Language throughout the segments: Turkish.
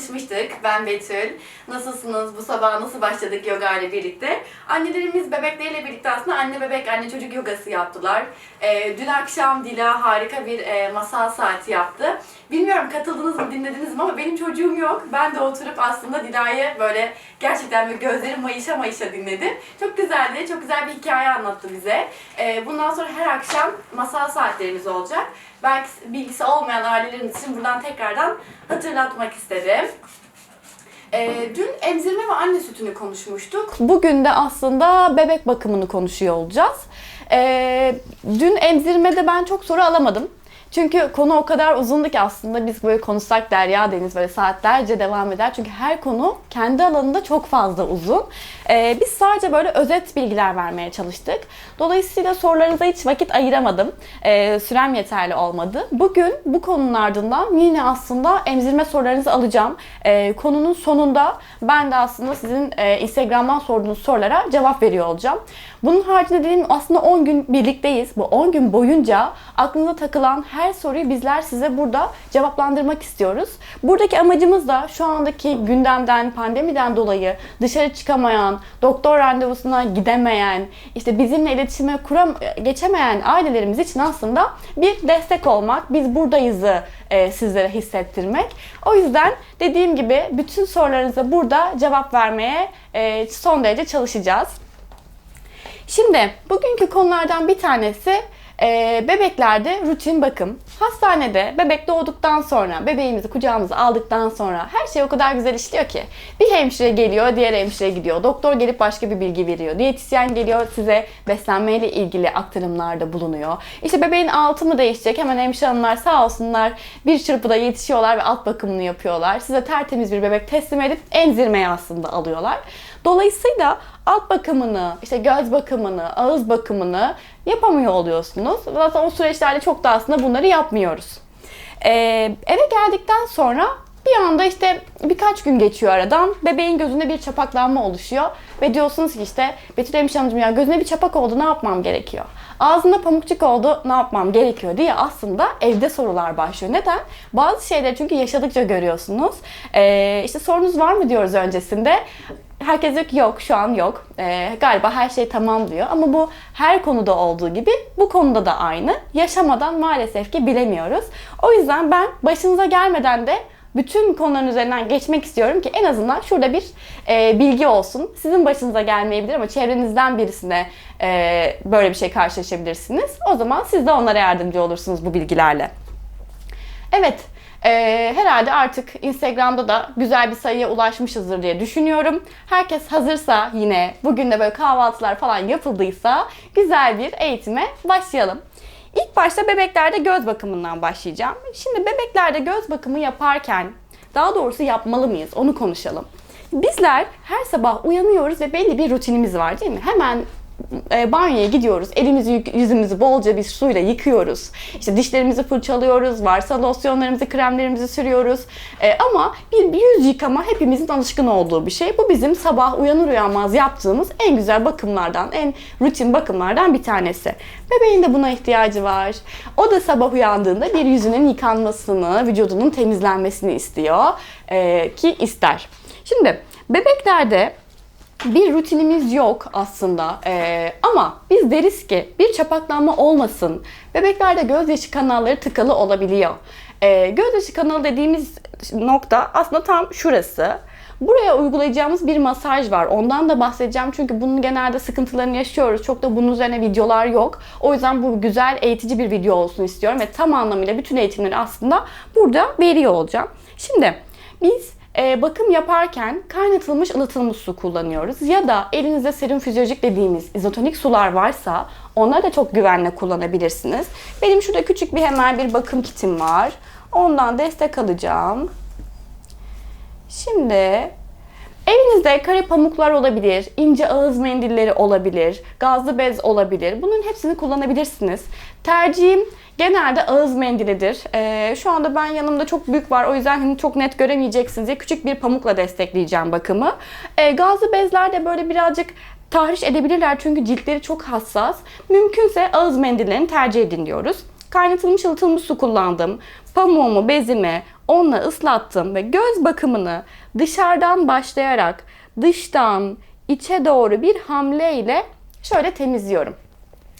tanışmıştık. Ben Betül. Nasılsınız? Bu sabah nasıl başladık yoga ile birlikte? Annelerimiz bebekleriyle birlikte aslında anne bebek, anne çocuk yogası yaptılar. Ee, dün akşam Dila harika bir e, masal saati yaptı. Bilmiyorum katıldınız mı, dinlediniz mi ama benim çocuğum yok. Ben de oturup aslında Dila'yı böyle gerçekten böyle gözlerim mayışa mayışa dinledim. Çok güzeldi, çok güzel bir hikaye anlattı bize. Ee, bundan sonra her akşam masal saatlerimiz olacak. Belki bilgisi olmayan ailelerimiz için buradan tekrardan hatırlatmak istedim. Ee, dün emzirme ve anne sütünü konuşmuştuk. Bugün de aslında bebek bakımını konuşuyor olacağız. Ee, dün emzirmede ben çok soru alamadım. Çünkü konu o kadar uzundu ki aslında biz böyle konuşsak derya deniz böyle saatlerce devam eder. Çünkü her konu kendi alanında çok fazla uzun. Ee, biz sadece böyle özet bilgiler vermeye çalıştık. Dolayısıyla sorularınıza hiç vakit ayıramadım. Ee, sürem yeterli olmadı. Bugün bu konunun ardından yine aslında emzirme sorularınızı alacağım. Ee, konunun sonunda ben de aslında sizin e, Instagram'dan sorduğunuz sorulara cevap veriyor olacağım. Bunun haricinde dediğim aslında 10 gün birlikteyiz. Bu 10 gün boyunca aklınıza takılan her soruyu bizler size burada cevaplandırmak istiyoruz. Buradaki amacımız da şu andaki gündemden, pandemiden dolayı dışarı çıkamayan, doktor randevusuna gidemeyen, işte bizimle iletişime kuram geçemeyen ailelerimiz için aslında bir destek olmak. Biz buradayızı e, sizlere hissettirmek. O yüzden dediğim gibi bütün sorularınıza burada cevap vermeye e, son derece çalışacağız. Şimdi bugünkü konulardan bir tanesi e, bebeklerde rutin bakım. Hastanede bebek doğduktan sonra, bebeğimizi kucağımıza aldıktan sonra her şey o kadar güzel işliyor ki. Bir hemşire geliyor, diğer hemşire gidiyor. Doktor gelip başka bir bilgi veriyor. Diyetisyen geliyor size beslenmeyle ilgili aktarımlarda bulunuyor. İşte bebeğin altı mı değişecek? Hemen hemşire hanımlar sağ olsunlar bir çırpıda yetişiyorlar ve alt bakımını yapıyorlar. Size tertemiz bir bebek teslim edip emzirmeye aslında alıyorlar. Dolayısıyla alt bakımını, işte göz bakımını, ağız bakımını yapamıyor oluyorsunuz. Zaten o süreçlerde çok da aslında bunları yapmıyoruz. Ee, eve geldikten sonra bir anda işte birkaç gün geçiyor aradan. Bebeğin gözünde bir çapaklanma oluşuyor. Ve diyorsunuz ki işte Betül Hemşire Hanımcığım ya gözüne bir çapak oldu ne yapmam gerekiyor? Ağzında pamukçuk oldu ne yapmam gerekiyor diye aslında evde sorular başlıyor. Neden? Bazı şeyleri çünkü yaşadıkça görüyorsunuz. Ee, işte sorunuz var mı diyoruz öncesinde. Herkes diyor ki yok şu an yok. Ee, galiba her şey tamam diyor. Ama bu her konuda olduğu gibi bu konuda da aynı. Yaşamadan maalesef ki bilemiyoruz. O yüzden ben başınıza gelmeden de bütün konuların üzerinden geçmek istiyorum ki en azından şurada bir e, bilgi olsun. Sizin başınıza gelmeyebilir ama çevrenizden birisine e, böyle bir şey karşılaşabilirsiniz. O zaman siz de onlara yardımcı olursunuz bu bilgilerle. Evet, ee, herhalde artık Instagram'da da güzel bir sayıya ulaşmışızdır diye düşünüyorum. Herkes hazırsa yine bugün de böyle kahvaltılar falan yapıldıysa güzel bir eğitime başlayalım. İlk başta bebeklerde göz bakımından başlayacağım. Şimdi bebeklerde göz bakımı yaparken daha doğrusu yapmalı mıyız onu konuşalım. Bizler her sabah uyanıyoruz ve belli bir rutinimiz var değil mi? Hemen e, banyoya gidiyoruz. Elimizi, yüzümüzü bolca bir suyla yıkıyoruz. İşte dişlerimizi fırçalıyoruz. Varsa losyonlarımızı, kremlerimizi sürüyoruz. E, ama bir, bir yüz yıkama hepimizin alışkın olduğu bir şey. Bu bizim sabah uyanır uyanmaz yaptığımız en güzel bakımlardan, en rutin bakımlardan bir tanesi. Bebeğin de buna ihtiyacı var. O da sabah uyandığında bir yüzünün yıkanmasını, vücudunun temizlenmesini istiyor e, ki ister. Şimdi bebeklerde bir rutinimiz yok aslında ee, ama biz deriz ki bir çapaklanma olmasın. Bebeklerde gözyaşı kanalları tıkalı olabiliyor. Ee, gözyaşı kanalı dediğimiz nokta aslında tam şurası. Buraya uygulayacağımız bir masaj var. Ondan da bahsedeceğim çünkü bunun genelde sıkıntılarını yaşıyoruz. Çok da bunun üzerine videolar yok. O yüzden bu güzel eğitici bir video olsun istiyorum ve tam anlamıyla bütün eğitimleri aslında burada veriyor olacağım. Şimdi biz e, bakım yaparken kaynatılmış ılıtılmış su kullanıyoruz. Ya da elinizde serum fizyolojik dediğimiz izotonik sular varsa onları da çok güvenle kullanabilirsiniz. Benim şurada küçük bir hemen bir bakım kitim var. Ondan destek alacağım. Şimdi Evinizde kare pamuklar olabilir, ince ağız mendilleri olabilir, gazlı bez olabilir. Bunun hepsini kullanabilirsiniz. Tercihim genelde ağız mendilidir. Ee, şu anda ben yanımda çok büyük var o yüzden hani çok net göremeyeceksiniz diye küçük bir pamukla destekleyeceğim bakımı. Ee, gazlı bezler de böyle birazcık tahriş edebilirler çünkü ciltleri çok hassas. Mümkünse ağız mendillerini tercih edin diyoruz. Kaynatılmış ılıtılmış su kullandım. Pamuğumu, bezimi onunla ıslattım ve göz bakımını dışarıdan başlayarak dıştan içe doğru bir hamleyle şöyle temizliyorum.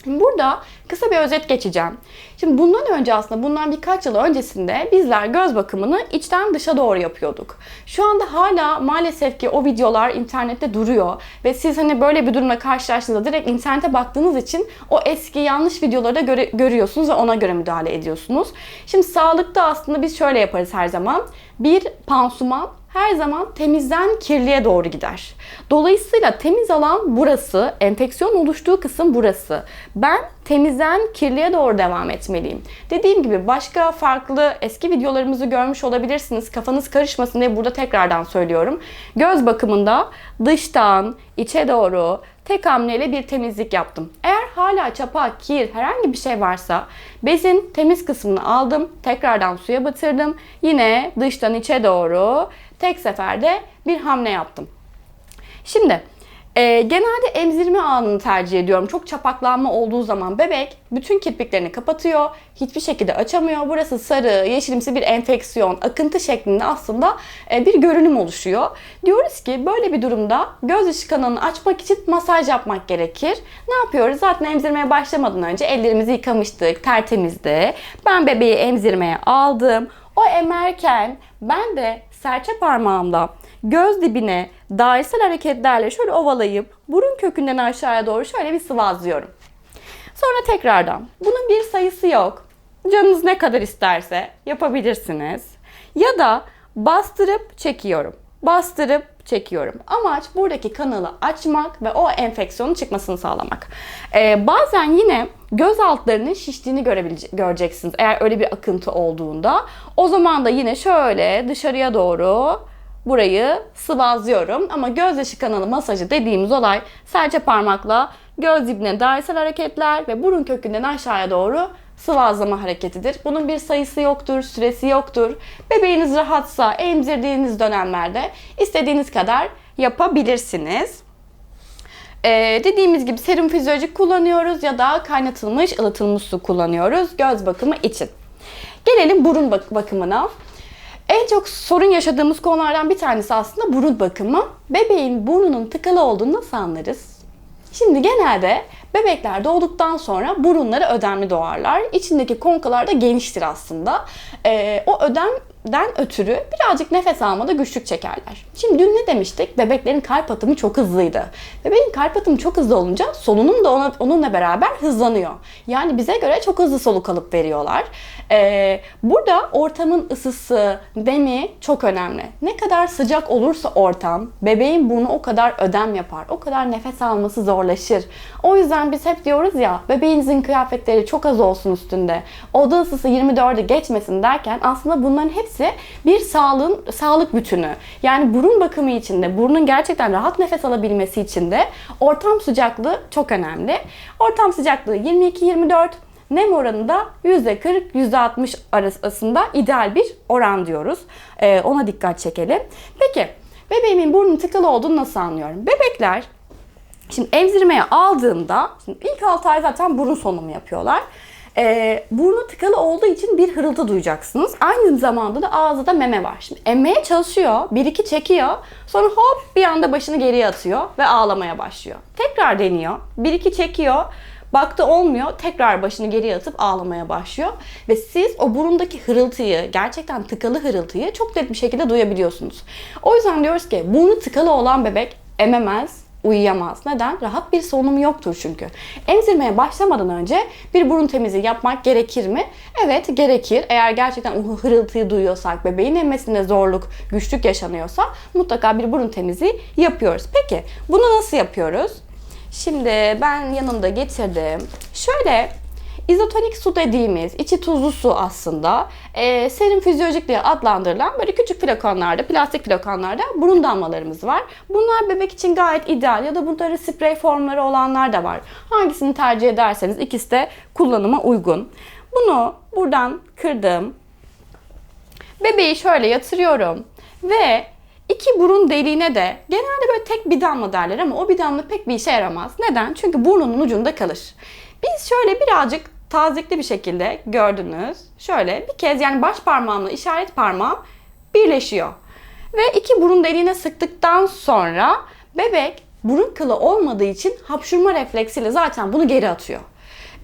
Burada kısa bir özet geçeceğim. Şimdi bundan önce aslında bundan birkaç yıl öncesinde bizler göz bakımını içten dışa doğru yapıyorduk. Şu anda hala maalesef ki o videolar internette duruyor ve siz hani böyle bir durumla karşılaştığınızda direkt internete baktığınız için o eski yanlış videoları da göre- görüyorsunuz ve ona göre müdahale ediyorsunuz. Şimdi sağlıkta aslında biz şöyle yaparız her zaman. Bir pansuman her zaman temizden kirliye doğru gider. Dolayısıyla temiz alan burası, enfeksiyon oluştuğu kısım burası. Ben temizden kirliye doğru devam etmeliyim. Dediğim gibi başka farklı eski videolarımızı görmüş olabilirsiniz. Kafanız karışmasın diye burada tekrardan söylüyorum. Göz bakımında dıştan içe doğru tek hamleyle bir temizlik yaptım. Eğer hala çapa, kir, herhangi bir şey varsa bezin temiz kısmını aldım, tekrardan suya batırdım. Yine dıştan içe doğru tek seferde bir hamle yaptım. Şimdi e, genelde emzirme anını tercih ediyorum. Çok çapaklanma olduğu zaman bebek bütün kirpiklerini kapatıyor. Hiçbir şekilde açamıyor. Burası sarı, yeşilimsi bir enfeksiyon, akıntı şeklinde aslında e, bir görünüm oluşuyor. Diyoruz ki böyle bir durumda göz ışık kanalını açmak için masaj yapmak gerekir. Ne yapıyoruz? Zaten emzirmeye başlamadan önce ellerimizi yıkamıştık, tertemizdi. Ben bebeği emzirmeye aldım. O emerken ben de serçe parmağımla göz dibine dairesel hareketlerle şöyle ovalayıp burun kökünden aşağıya doğru şöyle bir sıvazlıyorum. Sonra tekrardan. Bunun bir sayısı yok. Canınız ne kadar isterse yapabilirsiniz. Ya da bastırıp çekiyorum. Bastırıp çekiyorum. Amaç buradaki kanalı açmak ve o enfeksiyonun çıkmasını sağlamak. Ee, bazen yine göz altlarının şiştiğini göreceksiniz. Eğer öyle bir akıntı olduğunda. O zaman da yine şöyle dışarıya doğru burayı sıvazlıyorum. Ama gözyaşı kanalı masajı dediğimiz olay serçe parmakla göz dibine dairesel hareketler ve burun kökünden aşağıya doğru sıvazlama hareketidir. Bunun bir sayısı yoktur, süresi yoktur. Bebeğiniz rahatsa emzirdiğiniz dönemlerde istediğiniz kadar yapabilirsiniz. Ee, dediğimiz gibi serum fizyolojik kullanıyoruz ya da kaynatılmış, ılıtılmış su kullanıyoruz göz bakımı için. Gelelim burun bak- bakımına. En çok sorun yaşadığımız konulardan bir tanesi aslında burun bakımı. Bebeğin burnunun tıkalı olduğunu nasıl anlarız? Şimdi genelde bebekler doğduktan sonra burunları ödemli doğarlar. İçindeki konkalar da geniştir aslında. Ee, o ödemden ötürü birazcık nefes almada güçlük çekerler. Şimdi dün ne demiştik? Bebeklerin kalp atımı çok hızlıydı. Bebeğin kalp atımı çok hızlı olunca solunum da ona, onunla beraber hızlanıyor. Yani bize göre çok hızlı soluk alıp veriyorlar. Ee, burada ortamın ısısı, demi çok önemli. Ne kadar sıcak olursa ortam, bebeğin burnu o kadar ödem yapar. O kadar nefes alması zorlaşır. O yüzden biz hep diyoruz ya, bebeğinizin kıyafetleri çok az olsun üstünde. Oda ısısı 24'ü geçmesin derken aslında bunların hepsi bir sağlığın sağlık bütünü. Yani burun bakımı için de, burnun gerçekten rahat nefes alabilmesi için de ortam sıcaklığı çok önemli. Ortam sıcaklığı 22-24, nem oranı da %40-%60 arasında ideal bir oran diyoruz. Ee, ona dikkat çekelim. Peki bebeğimin burnu tıkalı olduğunu nasıl anlıyorum? Bebekler şimdi emzirmeye aldığımda şimdi ilk 6 ay zaten burun solunumu yapıyorlar. Ee, burnu tıkalı olduğu için bir hırıltı duyacaksınız. Aynı zamanda da ağzında meme var. Şimdi emmeye çalışıyor, bir iki çekiyor. Sonra hop bir anda başını geriye atıyor ve ağlamaya başlıyor. Tekrar deniyor, bir iki çekiyor. Baktı olmuyor. Tekrar başını geriye atıp ağlamaya başlıyor. Ve siz o burundaki hırıltıyı, gerçekten tıkalı hırıltıyı çok net bir şekilde duyabiliyorsunuz. O yüzden diyoruz ki burnu tıkalı olan bebek ememez, uyuyamaz. Neden? Rahat bir solunumu yoktur çünkü. Emzirmeye başlamadan önce bir burun temizliği yapmak gerekir mi? Evet gerekir. Eğer gerçekten o hırıltıyı duyuyorsak, bebeğin emmesinde zorluk, güçlük yaşanıyorsa mutlaka bir burun temizliği yapıyoruz. Peki bunu nasıl yapıyoruz? Şimdi ben yanımda getirdim. Şöyle izotonik su dediğimiz içi tuzlu su aslında e, serum fizyolojik diye adlandırılan böyle küçük flakonlarda, plastik flakonlarda burun damlalarımız var. Bunlar bebek için gayet ideal ya da bunların sprey formları olanlar da var. Hangisini tercih ederseniz ikisi de kullanıma uygun. Bunu buradan kırdım. Bebeği şöyle yatırıyorum ve iki burun deliğine de genelde böyle tek bir damla derler ama o bir damla pek bir işe yaramaz. Neden? Çünkü burnunun ucunda kalır. Biz şöyle birazcık tazikli bir şekilde gördünüz. Şöyle bir kez yani baş parmağımla işaret parmağım birleşiyor. Ve iki burun deliğine sıktıktan sonra bebek burun kılı olmadığı için hapşurma refleksiyle zaten bunu geri atıyor.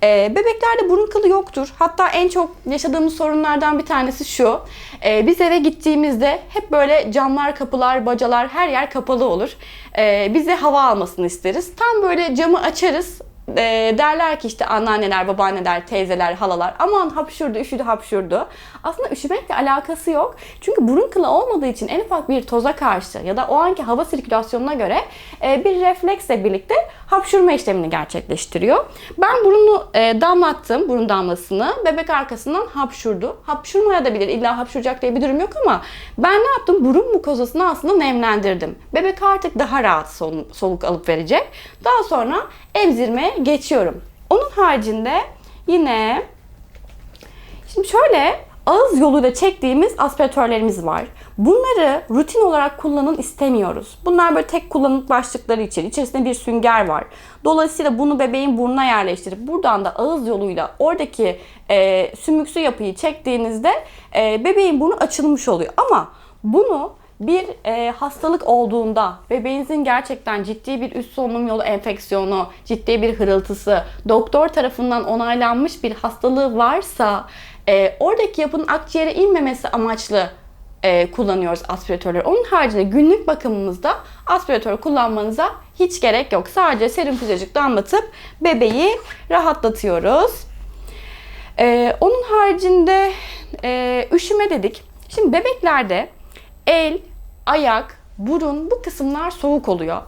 Ee, bebeklerde burun kılı yoktur. Hatta en çok yaşadığımız sorunlardan bir tanesi şu. Ee, biz eve gittiğimizde hep böyle camlar, kapılar, bacalar her yer kapalı olur. Ee, biz hava almasını isteriz. Tam böyle camı açarız. Ee, derler ki işte anneanneler, babaanneler, teyzeler, halalar aman hapşurdu, üşüdü, hapşurdu. Aslında üşümekle alakası yok. Çünkü burun kılı olmadığı için en ufak bir toza karşı ya da o anki hava sirkülasyonuna göre e, bir refleksle birlikte hapşurma işlemini gerçekleştiriyor. Ben burunu e, damlattım, burun damlasını. Bebek arkasından hapşurdu. Hapşurmaya da bilir, illa hapşuracak diye bir durum yok ama ben ne yaptım? Burun mukozasını aslında nemlendirdim. Bebek artık daha rahat soluk, alıp verecek. Daha sonra emzirmeye geçiyorum. Onun haricinde yine Şimdi şöyle ağız yoluyla çektiğimiz aspiratörlerimiz var. Bunları rutin olarak kullanın istemiyoruz. Bunlar böyle tek kullanımlık başlıkları için. İçerisinde bir sünger var. Dolayısıyla bunu bebeğin burnuna yerleştirip buradan da ağız yoluyla oradaki e, sümüksü yapıyı çektiğinizde e, bebeğin burnu açılmış oluyor. Ama bunu bir e, hastalık olduğunda bebeğinizin gerçekten ciddi bir üst solunum yolu enfeksiyonu, ciddi bir hırıltısı, doktor tarafından onaylanmış bir hastalığı varsa e, oradaki yapının akciğere inmemesi amaçlı e, kullanıyoruz aspiratörleri. Onun haricinde günlük bakımımızda aspiratör kullanmanıza hiç gerek yok. Sadece serum füzecik damlatıp bebeği rahatlatıyoruz. Ee, onun haricinde e, üşüme dedik. Şimdi bebeklerde el, ayak, burun bu kısımlar soğuk oluyor.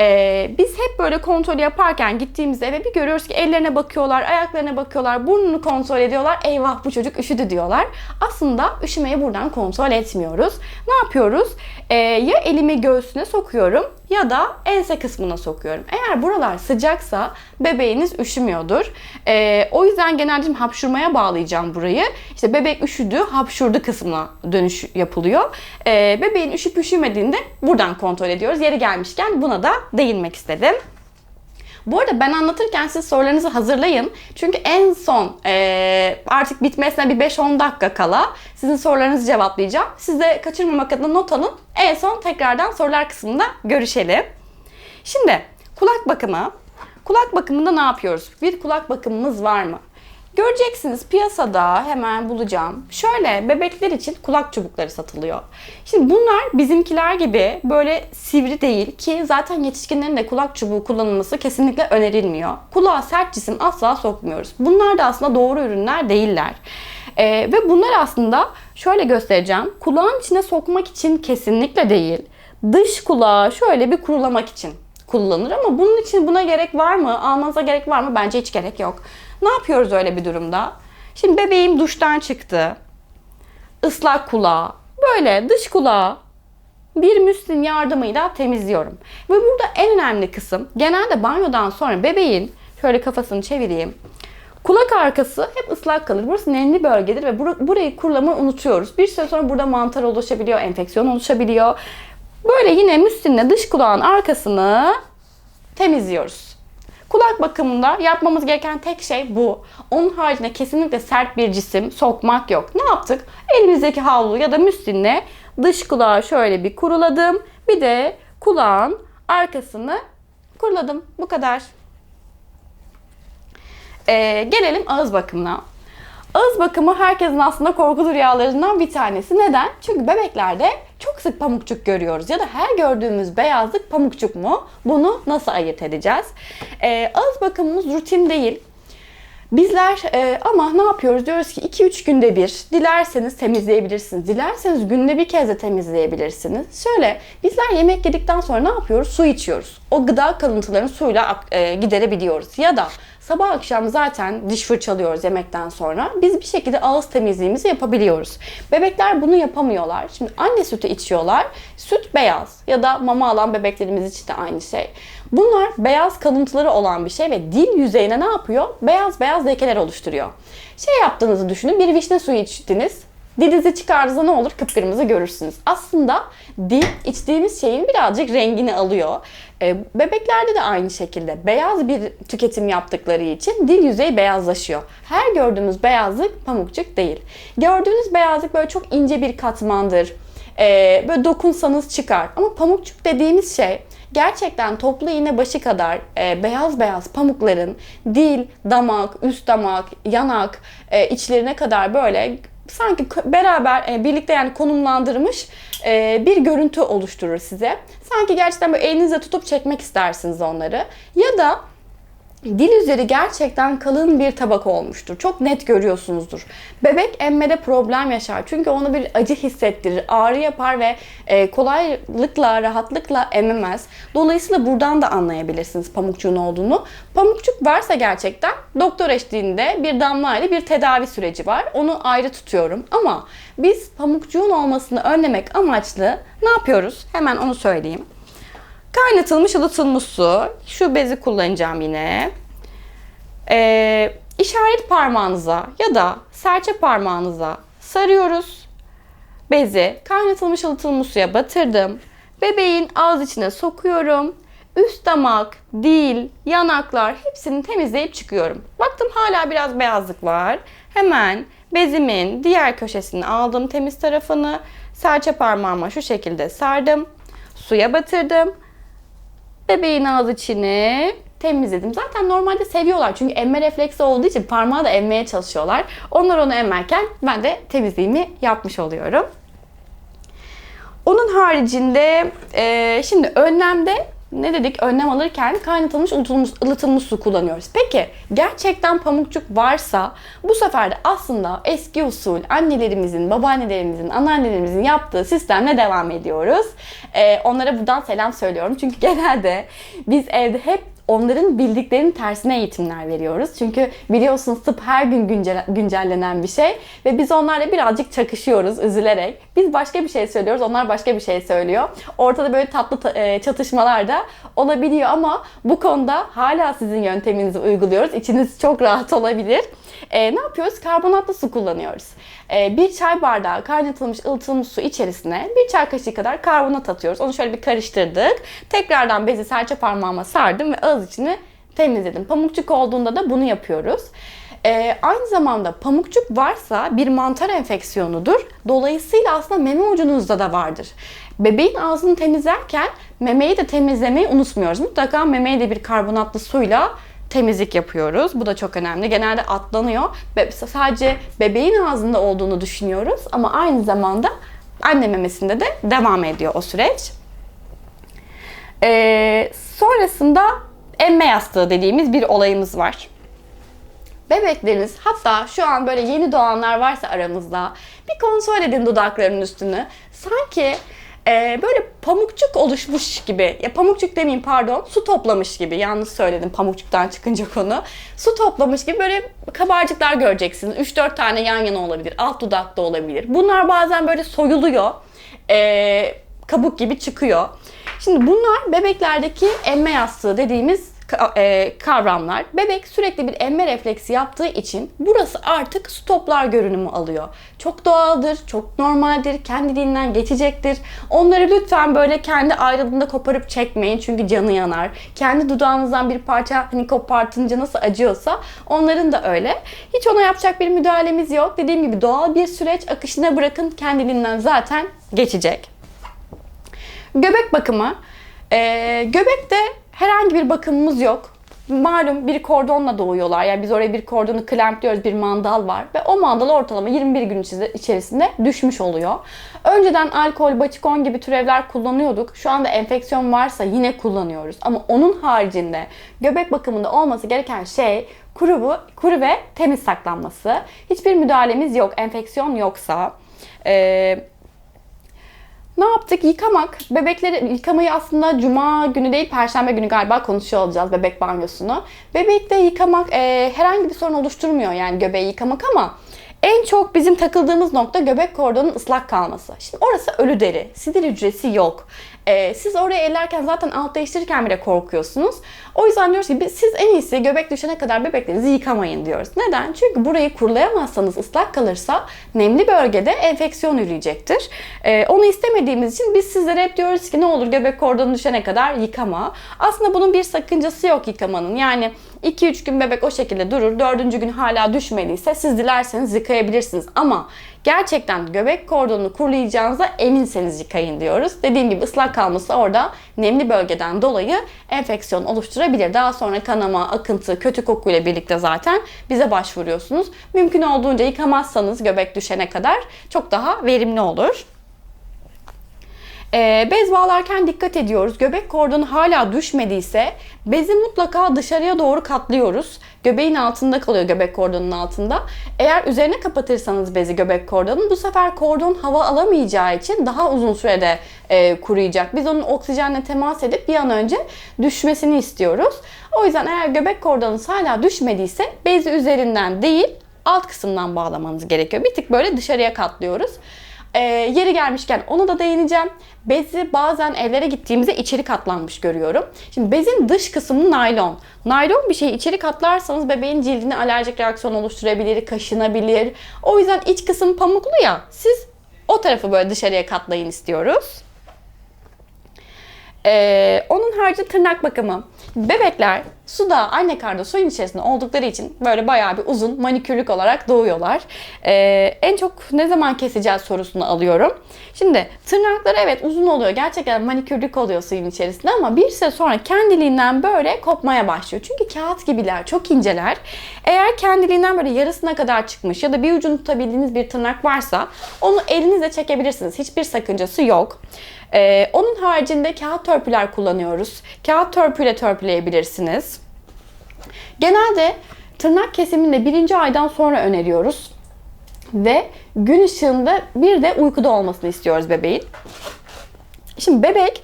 Ee, biz hep böyle kontrol yaparken gittiğimizde eve bir görüyoruz ki ellerine bakıyorlar, ayaklarına bakıyorlar, burnunu kontrol ediyorlar. Eyvah bu çocuk üşüdü diyorlar. Aslında üşümeyi buradan kontrol etmiyoruz. Ne yapıyoruz? Ee, ya elimi göğsüne sokuyorum ya da ense kısmına sokuyorum. Eğer buralar sıcaksa bebeğiniz üşümüyordur. Ee, o yüzden genelde hapşurmaya bağlayacağım burayı. İşte bebek üşüdü, hapşurdu kısmına dönüş yapılıyor. Ee, bebeğin üşüp üşümediğinde buradan kontrol ediyoruz. Yeri gelmişken buna da değinmek istedim. Bu arada ben anlatırken siz sorularınızı hazırlayın. Çünkü en son e, artık bitmesine bir 5-10 dakika kala sizin sorularınızı cevaplayacağım. Siz de kaçırmamak adına not alın. En son tekrardan sorular kısmında görüşelim. Şimdi kulak bakımı. Kulak bakımında ne yapıyoruz? Bir kulak bakımımız var mı? Göreceksiniz piyasada hemen bulacağım. Şöyle bebekler için kulak çubukları satılıyor. Şimdi bunlar bizimkiler gibi böyle sivri değil ki zaten yetişkinlerin de kulak çubuğu kullanılması kesinlikle önerilmiyor. Kulağa sert cisim asla sokmuyoruz. Bunlar da aslında doğru ürünler değiller. Ee, ve bunlar aslında şöyle göstereceğim. Kulağın içine sokmak için kesinlikle değil. Dış kulağı şöyle bir kurulamak için kullanılır ama bunun için buna gerek var mı? Almanıza gerek var mı? Bence hiç gerek yok. Ne yapıyoruz öyle bir durumda? Şimdi bebeğim duştan çıktı. Islak kulağı. Böyle dış kulağı bir müslin yardımıyla temizliyorum. Ve burada en önemli kısım genelde banyodan sonra bebeğin şöyle kafasını çevireyim. Kulak arkası hep ıslak kalır. Burası nemli bölgedir ve bur- burayı kurulamayı unutuyoruz. Bir süre sonra burada mantar oluşabiliyor, enfeksiyon oluşabiliyor. Böyle yine müslinle dış kulağın arkasını temizliyoruz. Kulak bakımında yapmamız gereken tek şey bu. Onun haricinde kesinlikle sert bir cisim sokmak yok. Ne yaptık? Elimizdeki havlu ya da müslinle dış kulağı şöyle bir kuruladım. Bir de kulağın arkasını kuruladım. Bu kadar. Ee, gelelim ağız bakımına. Ağız bakımı herkesin aslında korkulu rüyalarından bir tanesi. Neden? Çünkü bebeklerde çok sık pamukçuk görüyoruz. Ya da her gördüğümüz beyazlık pamukçuk mu? Bunu nasıl ayırt edeceğiz? Ee, ağız bakımımız rutin değil. Bizler e, ama ne yapıyoruz? Diyoruz ki 2-3 günde bir dilerseniz temizleyebilirsiniz. Dilerseniz günde bir kez de temizleyebilirsiniz. Şöyle bizler yemek yedikten sonra ne yapıyoruz? Su içiyoruz. O gıda kalıntılarını suyla e, giderebiliyoruz. Ya da sabah akşam zaten diş fırçalıyoruz yemekten sonra. Biz bir şekilde ağız temizliğimizi yapabiliyoruz. Bebekler bunu yapamıyorlar. Şimdi anne sütü içiyorlar. Süt beyaz ya da mama alan bebeklerimiz için de aynı şey. Bunlar beyaz kalıntıları olan bir şey ve dil yüzeyine ne yapıyor? Beyaz beyaz lekeler oluşturuyor. Şey yaptığınızı düşünün. Bir vişne suyu içtiniz. Dilinizi çıkardığınızda ne olur? Kıpkırmızı görürsünüz. Aslında dil içtiğimiz şeyin birazcık rengini alıyor. Ee, bebeklerde de aynı şekilde beyaz bir tüketim yaptıkları için dil yüzeyi beyazlaşıyor. Her gördüğümüz beyazlık pamukçuk değil. Gördüğünüz beyazlık böyle çok ince bir katmandır. Ee, böyle dokunsanız çıkar. Ama pamukçuk dediğimiz şey gerçekten toplu iğne başı kadar e, beyaz beyaz pamukların dil, damak, üst damak, yanak e, içlerine kadar böyle sanki beraber e, birlikte yani konumlandırmış e, bir görüntü oluşturur size. Sanki gerçekten böyle elinizle tutup çekmek istersiniz onları. Ya da Dil üzeri gerçekten kalın bir tabaka olmuştur. Çok net görüyorsunuzdur. Bebek emmede problem yaşar. Çünkü onu bir acı hissettirir, ağrı yapar ve e, kolaylıkla, rahatlıkla ememez. Dolayısıyla buradan da anlayabilirsiniz pamukçuğun olduğunu. Pamukçuk varsa gerçekten doktor eşliğinde bir damla ile bir tedavi süreci var. Onu ayrı tutuyorum. Ama biz pamukçuğun olmasını önlemek amaçlı ne yapıyoruz? Hemen onu söyleyeyim. Kaynatılmış ılıtılmış su. Şu bezi kullanacağım yine. Ee, işaret parmağınıza ya da serçe parmağınıza sarıyoruz. Bezi kaynatılmış ılıtılmış suya batırdım. Bebeğin ağız içine sokuyorum. Üst damak, dil, yanaklar hepsini temizleyip çıkıyorum. Baktım hala biraz beyazlık var. Hemen bezimin diğer köşesini aldım temiz tarafını. Serçe parmağıma şu şekilde sardım. Suya batırdım. Bebeğin ağız içini temizledim. Zaten normalde seviyorlar çünkü emme refleksi olduğu için parmağı da emmeye çalışıyorlar. Onlar onu emmerken ben de temizliğimi yapmış oluyorum. Onun haricinde e, şimdi önlemde ne dedik? Önlem alırken kaynatılmış, ılıtılmış, ılıtılmış su kullanıyoruz. Peki gerçekten pamukçuk varsa bu sefer de aslında eski usul annelerimizin, babaannelerimizin, anneannelerimizin yaptığı sistemle devam ediyoruz. E, onlara buradan selam söylüyorum. Çünkü genelde biz evde hep onların bildiklerinin tersine eğitimler veriyoruz. Çünkü biliyorsunuz tıp her gün güncel, güncellenen bir şey ve biz onlarla birazcık çakışıyoruz üzülerek. Biz başka bir şey söylüyoruz, onlar başka bir şey söylüyor. Ortada böyle tatlı ta- e, çatışmalar da olabiliyor ama bu konuda hala sizin yönteminizi uyguluyoruz. İçiniz çok rahat olabilir. E, ne yapıyoruz? Karbonatlı su kullanıyoruz. E, bir çay bardağı kaynatılmış ılıtılmış su içerisine bir çay kaşığı kadar karbonat atıyoruz. Onu şöyle bir karıştırdık. Tekrardan bezi serçe parmağıma sardım ve ağız içini temizledim. Pamukçuk olduğunda da bunu yapıyoruz. E, aynı zamanda pamukçuk varsa bir mantar enfeksiyonudur. Dolayısıyla aslında meme ucunuzda da vardır. Bebeğin ağzını temizlerken memeyi de temizlemeyi unutmuyoruz. Mutlaka memeyi de bir karbonatlı suyla temizlik yapıyoruz. Bu da çok önemli. Genelde atlanıyor. Be- sadece bebeğin ağzında olduğunu düşünüyoruz ama aynı zamanda anne memesinde de devam ediyor o süreç. Ee, sonrasında emme yastığı dediğimiz bir olayımız var. Bebekleriniz hatta şu an böyle yeni doğanlar varsa aramızda bir kontrol edin dudaklarının üstünü. Sanki e, böyle pamukçuk oluşmuş gibi, ya pamukçuk demeyeyim pardon, su toplamış gibi. Yanlış söyledim pamukçuktan çıkınca konu. Su toplamış gibi böyle kabarcıklar göreceksiniz. 3-4 tane yan yana olabilir, alt dudakta olabilir. Bunlar bazen böyle soyuluyor, e, kabuk gibi çıkıyor. Şimdi bunlar bebeklerdeki emme yastığı dediğimiz kavramlar. Bebek sürekli bir emme refleksi yaptığı için burası artık stoplar görünümü alıyor. Çok doğaldır, çok normaldir, kendiliğinden geçecektir. Onları lütfen böyle kendi ayrılığında koparıp çekmeyin çünkü canı yanar. Kendi dudağınızdan bir parça hani kopartınca nasıl acıyorsa onların da öyle. Hiç ona yapacak bir müdahalemiz yok. Dediğim gibi doğal bir süreç akışına bırakın kendiliğinden zaten geçecek. Göbek bakımı. Ee, göbekte herhangi bir bakımımız yok. Malum bir kordonla doğuyorlar. Yani biz oraya bir kordonu klempliyoruz, bir mandal var. Ve o mandal ortalama 21 gün içerisinde düşmüş oluyor. Önceden alkol, batikon gibi türevler kullanıyorduk. Şu anda enfeksiyon varsa yine kullanıyoruz. Ama onun haricinde göbek bakımında olması gereken şey kuru, bu, kuru ve temiz saklanması. Hiçbir müdahalemiz yok enfeksiyon yoksa. Ee, ne yaptık? Yıkamak. Bebekleri yıkamayı aslında cuma günü değil perşembe günü galiba konuşuyor olacağız bebek banyosunu. Bebekte yıkamak e, herhangi bir sorun oluşturmuyor yani göbeği yıkamak ama En çok bizim takıldığımız nokta göbek kordonun ıslak kalması. Şimdi orası ölü deri, sinir hücresi yok. Ee, siz oraya ellerken zaten alt değiştirirken bile korkuyorsunuz. O yüzden diyoruz ki siz en iyisi göbek düşene kadar bebeklerinizi yıkamayın diyoruz. Neden? Çünkü burayı kurulayamazsanız ıslak kalırsa nemli bölgede enfeksiyon üreyecektir. Ee, onu istemediğimiz için biz sizlere hep diyoruz ki ne olur göbek kordonu düşene kadar yıkama. Aslında bunun bir sakıncası yok yıkamanın. Yani 2-3 gün bebek o şekilde durur. 4. gün hala düşmediyse siz dilerseniz yıkayabilirsiniz. Ama gerçekten göbek kordonunu kurulayacağınıza eminseniz yıkayın diyoruz. Dediğim gibi ıslak kalması orada nemli bölgeden dolayı enfeksiyon oluşturabilir. Daha sonra kanama, akıntı, kötü kokuyla birlikte zaten bize başvuruyorsunuz. Mümkün olduğunca yıkamazsanız göbek düşene kadar çok daha verimli olur. Ee, bez bağlarken dikkat ediyoruz. Göbek kordonu hala düşmediyse bezi mutlaka dışarıya doğru katlıyoruz. Göbeğin altında kalıyor göbek kordonunun altında. Eğer üzerine kapatırsanız bezi göbek kordonun bu sefer kordon hava alamayacağı için daha uzun sürede e, kuruyacak. Biz onun oksijenle temas edip bir an önce düşmesini istiyoruz. O yüzden eğer göbek kordonunuz hala düşmediyse bezi üzerinden değil alt kısımdan bağlamanız gerekiyor. Bir tık böyle dışarıya katlıyoruz. Ee, yeri gelmişken ona da değineceğim. Bezi bazen evlere gittiğimizde içeri katlanmış görüyorum. Şimdi bezin dış kısmı naylon. Naylon bir şeyi içeri katlarsanız bebeğin cildine alerjik reaksiyon oluşturabilir, kaşınabilir. O yüzden iç kısım pamuklu ya. Siz o tarafı böyle dışarıya katlayın istiyoruz. Ee, onun harici tırnak bakımı. Bebekler suda, anne karnında suyun içerisinde oldukları için böyle bayağı bir uzun manikürlük olarak doğuyorlar. Ee, en çok ne zaman keseceğiz sorusunu alıyorum. Şimdi tırnakları evet uzun oluyor. Gerçekten manikürlük oluyor suyun içerisinde ama bir süre sonra kendiliğinden böyle kopmaya başlıyor. Çünkü kağıt gibiler, çok inceler. Eğer kendiliğinden böyle yarısına kadar çıkmış ya da bir ucunu tutabildiğiniz bir tırnak varsa onu elinizle çekebilirsiniz. Hiçbir sakıncası yok. Ee, onun haricinde kağıt törpüler kullanıyoruz. Kağıt törpüyle törpüleyebilirsiniz. Genelde tırnak kesimini birinci aydan sonra öneriyoruz. Ve gün ışığında bir de uykuda olmasını istiyoruz bebeğin. Şimdi bebek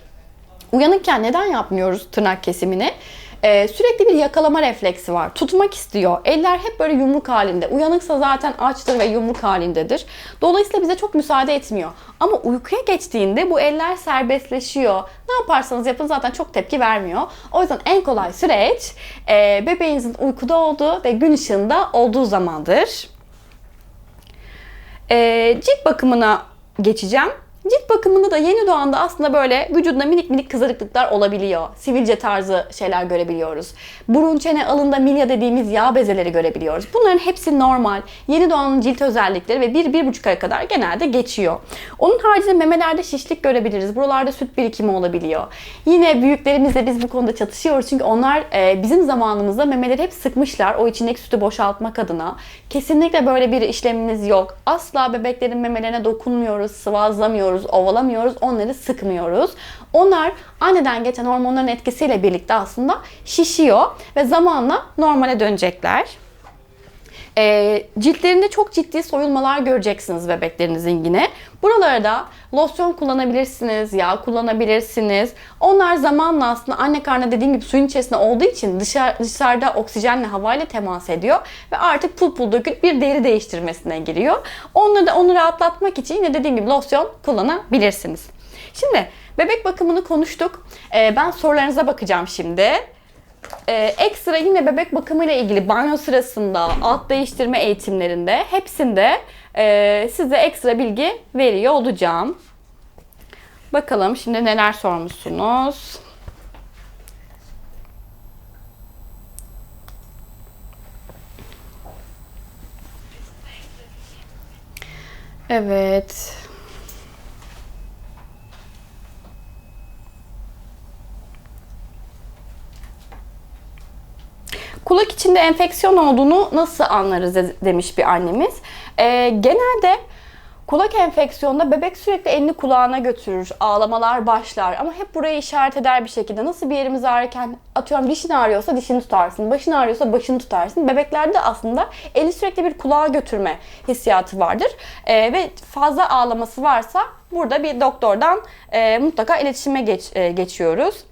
uyanıkken neden yapmıyoruz tırnak kesimini? Ee, sürekli bir yakalama refleksi var. Tutmak istiyor. Eller hep böyle yumruk halinde. Uyanıksa zaten açtır ve yumruk halindedir. Dolayısıyla bize çok müsaade etmiyor. Ama uykuya geçtiğinde bu eller serbestleşiyor. Ne yaparsanız yapın zaten çok tepki vermiyor. O yüzden en kolay süreç e, bebeğinizin uykuda olduğu ve gün ışığında olduğu zamandır. E, cilt bakımına geçeceğim. Cilt bakımında da yeni doğanda aslında böyle vücudunda minik minik kızarıklıklar olabiliyor. Sivilce tarzı şeyler görebiliyoruz. Burun, çene, alında milya dediğimiz yağ bezeleri görebiliyoruz. Bunların hepsi normal. Yeni doğanın cilt özellikleri ve 1-1,5 ay kadar genelde geçiyor. Onun haricinde memelerde şişlik görebiliriz. Buralarda süt birikimi olabiliyor. Yine büyüklerimizle biz bu konuda çatışıyoruz. Çünkü onlar e, bizim zamanımızda memeleri hep sıkmışlar. O içindeki sütü boşaltmak adına. Kesinlikle böyle bir işlemimiz yok. Asla bebeklerin memelerine dokunmuyoruz, sıvazlamıyoruz, ovalamıyoruz, onları sıkmıyoruz. Onlar anneden geçen hormonların etkisiyle birlikte aslında şişiyor ve zamanla normale dönecekler. E, ciltlerinde çok ciddi soyulmalar göreceksiniz bebeklerinizin yine. Buralara da losyon kullanabilirsiniz, yağ kullanabilirsiniz. Onlar zamanla aslında anne karnı dediğim gibi suyun içerisinde olduğu için dışarı, dışarıda oksijenle havayla temas ediyor ve artık pul pul dökülüp bir deri değiştirmesine giriyor. Onları da onu rahatlatmak için yine dediğim gibi losyon kullanabilirsiniz. Şimdi bebek bakımını konuştuk. Ee, ben sorularınıza bakacağım şimdi. Ee, ekstra yine bebek bakımı ile ilgili banyo sırasında, alt değiştirme eğitimlerinde hepsinde e, size ekstra bilgi veriyor olacağım. Bakalım şimdi neler sormuşsunuz. Evet. Kulak içinde enfeksiyon olduğunu nasıl anlarız de- demiş bir annemiz. Ee, genelde kulak enfeksiyonunda bebek sürekli elini kulağına götürür, ağlamalar başlar ama hep burayı işaret eder bir şekilde. Nasıl bir yerimiz ağrırken atıyorum dişin ağrıyorsa dişini tutarsın, başın ağrıyorsa başını tutarsın. Bebeklerde aslında eli sürekli bir kulağa götürme hissiyatı vardır. Ee, ve fazla ağlaması varsa burada bir doktordan e, mutlaka iletişime geç, e, geçiyoruz.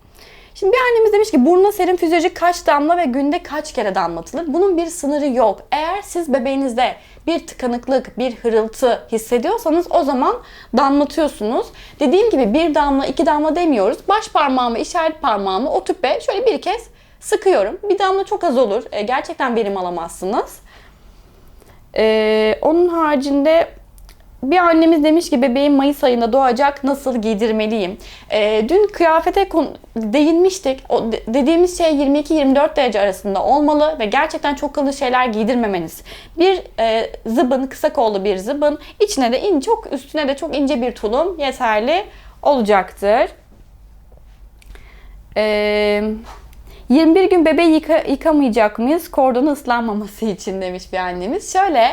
Şimdi bir annemiz demiş ki burnuna serum fizyolojik kaç damla ve günde kaç kere damlatılır? Bunun bir sınırı yok. Eğer siz bebeğinizde bir tıkanıklık, bir hırıltı hissediyorsanız o zaman damlatıyorsunuz. Dediğim gibi bir damla, iki damla demiyoruz. Baş parmağımı, işaret parmağımı o tüpe şöyle bir kez sıkıyorum. Bir damla çok az olur. E, gerçekten verim alamazsınız. E, onun haricinde bir annemiz demiş ki bebeğim Mayıs ayında doğacak nasıl giydirmeliyim? Ee, dün kıyafete değinmiştik. O de- dediğimiz şey 22-24 derece arasında olmalı ve gerçekten çok kalın şeyler giydirmemeniz. Bir e, zıbın, kısa kollu bir zıbın, içine de in, çok üstüne de çok ince bir tulum yeterli olacaktır. Ee, 21 gün bebeği yıka- yıkamayacak mıyız? Kordonu ıslanmaması için demiş bir annemiz. Şöyle,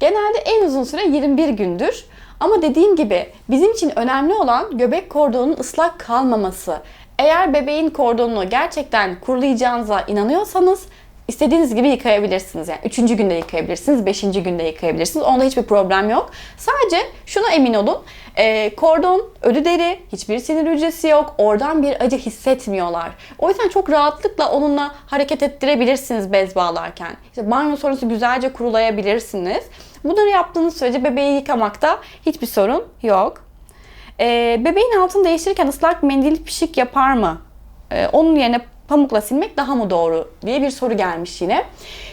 genelde en uzun süre 21 gündür. Ama dediğim gibi bizim için önemli olan göbek kordonunun ıslak kalmaması. Eğer bebeğin kordonunu gerçekten kurulayacağınıza inanıyorsanız istediğiniz gibi yıkayabilirsiniz. Yani üçüncü günde yıkayabilirsiniz, beşinci günde yıkayabilirsiniz. Onda hiçbir problem yok. Sadece şuna emin olun. e, kordon, ölü deri, hiçbir sinir hücresi yok. Oradan bir acı hissetmiyorlar. O yüzden çok rahatlıkla onunla hareket ettirebilirsiniz bez bağlarken. İşte banyo sonrası güzelce kurulayabilirsiniz. Bunları yaptığınız sürece bebeği yıkamakta hiçbir sorun yok. E, bebeğin altını değiştirirken ıslak mendil pişik yapar mı? E, onun yerine pamukla silmek daha mı doğru diye bir soru gelmiş yine.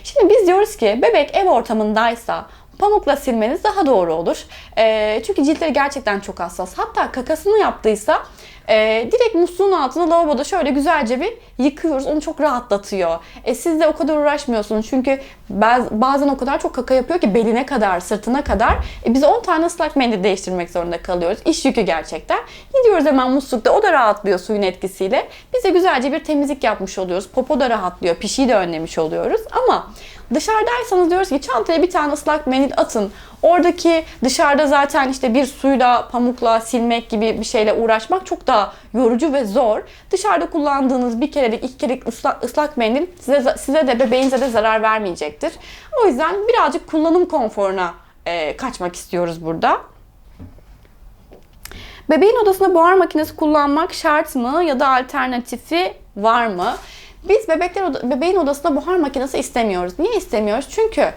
Şimdi biz diyoruz ki bebek ev ortamındaysa pamukla silmeniz daha doğru olur. E, çünkü ciltleri gerçekten çok hassas. Hatta kakasını yaptıysa e, direkt musluğun altına lavaboda şöyle güzelce bir yıkıyoruz. Onu çok rahatlatıyor. E, siz de o kadar uğraşmıyorsunuz. Çünkü baz- bazen o kadar çok kaka yapıyor ki beline kadar, sırtına kadar. E, biz 10 tane ıslak mendil değiştirmek zorunda kalıyoruz. İş yükü gerçekten. Gidiyoruz hemen muslukta. O da rahatlıyor suyun etkisiyle. Biz de güzelce bir temizlik yapmış oluyoruz. Popo da rahatlıyor. Pişiyi de önlemiş oluyoruz. Ama dışarıdaysanız diyoruz ki çantaya bir tane ıslak mendil atın. Oradaki dışarıda zaten işte bir suyla, pamukla silmek gibi bir şeyle uğraşmak çok daha yorucu ve zor. Dışarıda kullandığınız bir kerelik, iki kerelik ıslak, ıslak mendil size, size de bebeğinize de zarar vermeyecektir. O yüzden birazcık kullanım konforuna e, kaçmak istiyoruz burada. Bebeğin odasında buhar makinesi kullanmak şart mı ya da alternatifi var mı? Biz bebekler oda- bebeğin odasında buhar makinesi istemiyoruz. Niye istemiyoruz? Çünkü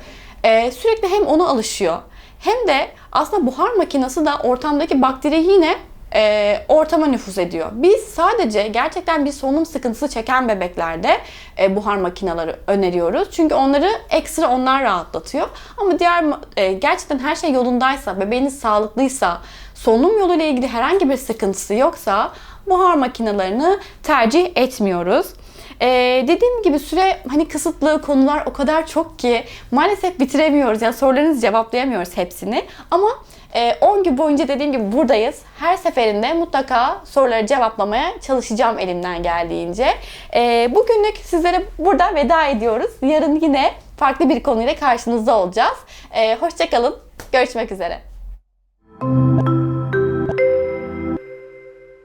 e, sürekli hem ona alışıyor hem de aslında buhar makinesi de ortamdaki bakteri yine e, ortama nüfuz ediyor. Biz sadece gerçekten bir solunum sıkıntısı çeken bebeklerde e, buhar makineleri öneriyoruz. Çünkü onları ekstra onlar rahatlatıyor. Ama diğer e, gerçekten her şey yolundaysa, bebeğiniz sağlıklıysa, solunum yoluyla ilgili herhangi bir sıkıntısı yoksa buhar makinelerini tercih etmiyoruz. Ee, dediğim gibi süre hani kısıtlı konular o kadar çok ki maalesef bitiremiyoruz. Yani sorularınızı cevaplayamıyoruz hepsini. Ama e, 10 gün boyunca dediğim gibi buradayız. Her seferinde mutlaka soruları cevaplamaya çalışacağım elimden geldiğince. E, bugünlük sizlere burada veda ediyoruz. Yarın yine farklı bir konuyla karşınızda olacağız. E, Hoşçakalın. Görüşmek üzere.